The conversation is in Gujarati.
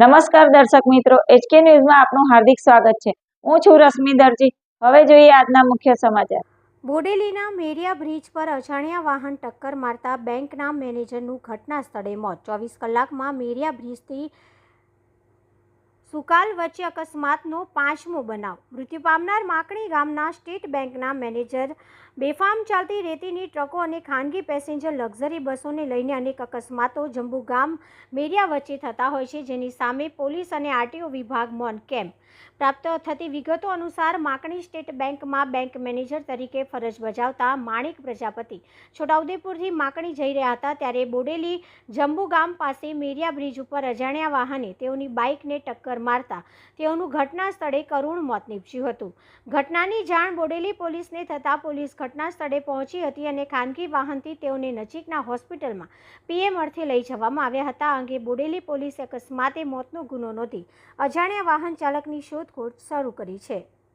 નમસ્કાર દર્શક મિત્રો એચકે ન્યૂઝમાં આપનું હાર્દિક સ્વાગત છે. હું છું રશ્મિ દરજી. હવે જોઈએ આજના મુખ્ય સમાચાર. બોડેલીના મેરિયા બ્રિજ પર અજાણ્યા વાહન ટક્કર મારતા બેંકના મેનેજરનું ઘટના સ્થળે મોત. ચોવીસ કલાકમાં મેરિયા બ્રિજથી સુકાલ વચ્ચે અકસ્માતનો પાંચમો બનાવ. મૃત્યુ પામનાર માકણી ગામના સ્ટેટ બેંકના મેનેજર બેફામ ચાલતી રેતીની ટ્રકો અને ખાનગી પેસેન્જર લક્ઝરી બસોને લઈને અનેક અકસ્માતો જંબુ ગામ મેરિયા વચ્ચે થતા હોય છે, જેની સામે પોલીસ અને આરટીઓ વિભાગ મોન કેમ્પ. પ્રાપ્ત થતી વિગતો અનુસાર, માકણી સ્ટેટ બેંકમાં બેંક મેનેજર તરીકે ફરજ બજાવતા માણિક પ્રજાપતિ છોટાઉદેપુરથી માકણી જઈ રહ્યા હતા ત્યારે બોડેલી જંબુ ગામ પાસે મેરિયા બ્રિજ ઉપર અજાણ્યા વાહને તેઓની બાઇકને ટક્કર મારતા. તેઓનું ઘટના સ્થળે કરુણ મોત નીપજ્યું હતું. ઘટનાની જાણ બોડેલી પોલીસને થતાં પોલીસ ઘટના સ્થળે પહોંચી હતી અને ખાનગી વાહનથી તેઓને નજીકના હોસ્પિટલમાં પીએમ અર્થે લઈ જવામાં આવ્યા હતા. અંગે બોડેલી પોલીસે અકસ્માતે મોતનો ગુનો નોંધી અજાણ્યા વાહન ચાલકની શોધખોળ શરૂ કરી છે.